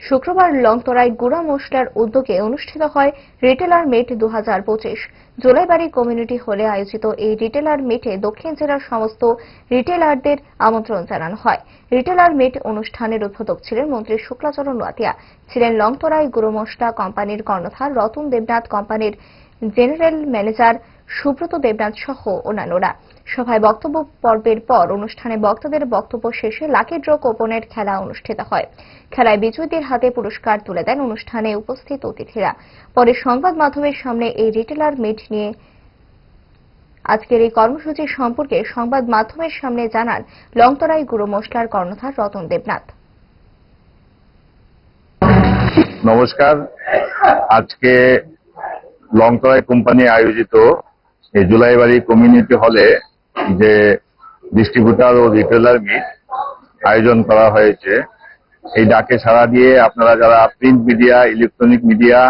শুক্রবার লংতরায় গুড়া মশলার উদ্যোগে অনুষ্ঠিত হয় রিটেলার মিট দু জুলাইবাড়ি কমিউনিটি হলে আয়োজিত এই রিটেলার মিটে দক্ষিণ জেলার সমস্ত রিটেলারদের আমন্ত্রণ জানানো হয়। রিটেলার মিট অনুষ্ঠানের উদ্বোধক ছিলেন মন্ত্রী শুক্লাচরণ নোয়াতিয়া ছিলেন লংতরাই গুঁড়ো মশলা কোম্পানির কর্ণধার রতন দেবনাথ কোম্পানির জেনারেল ম্যানেজার সুব্রত দেবনাথ সহ অন্যান্যরা। সভায় বক্তব্য পর্বের পর অনুষ্ঠানে বক্তাদের বক্তব্য শেষে লাকি ড্র কোপনের খেলা অনুষ্ঠিত হয়। খেলায় বিজয়ীদের হাতে পুরস্কার তুলে দেন অনুষ্ঠানে উপস্থিত অতিথিরা। পরে সংবাদ মাধ্যমের সামনে এই রিটেলার মিট নিয়ে আজকের এই কর্মসূচি সম্পর্কে সংবাদ মাধ্যমের সামনে জানান লংতরাই গুঁড়ো মশলার কর্ণধার রতন দেবনাথ। নমস্কার। আজকে লংতরাই কোম্পানি আয়োজিত এই জুলাইবাড়ি কমিউনিটি হলে যে ডিস্ট্রিবিউটার ও রিটেলার মিট আয়োজন করা হয়েছে, এই ডাকে সাড়া দিয়ে আপনারা যারা প্রিন্ট মিডিয়া ইলেকট্রনিক মিডিয়া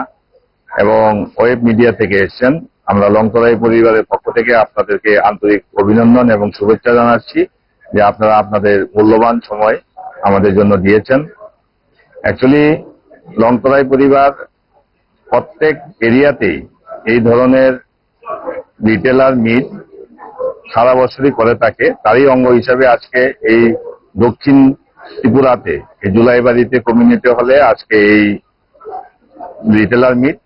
এবং ওয়েব মিডিয়া থেকে এসেছেন, আমরা লংতরাই পরিবারের পক্ষ থেকে আপনাদেরকে আন্তরিক অভিনন্দন এবং শুভেচ্ছা জানাচ্ছি যে আপনারা আপনাদের মূল্যবান সময় আমাদের জন্য দিয়েছেন। অ্যাকচুয়ালি লংতরাই পরিবার প্রত্যেক এরিয়াতেই এই ধরনের রিটেলার মিট সারা বছরই করে থাকে। তারই অঙ্গ হিসাবে আজকে এই দক্ষিণ ত্রিপুরাতে, এই জুলাইবাড়িতে কমিউনিটি হলে আজকে এই রিটেলার মিট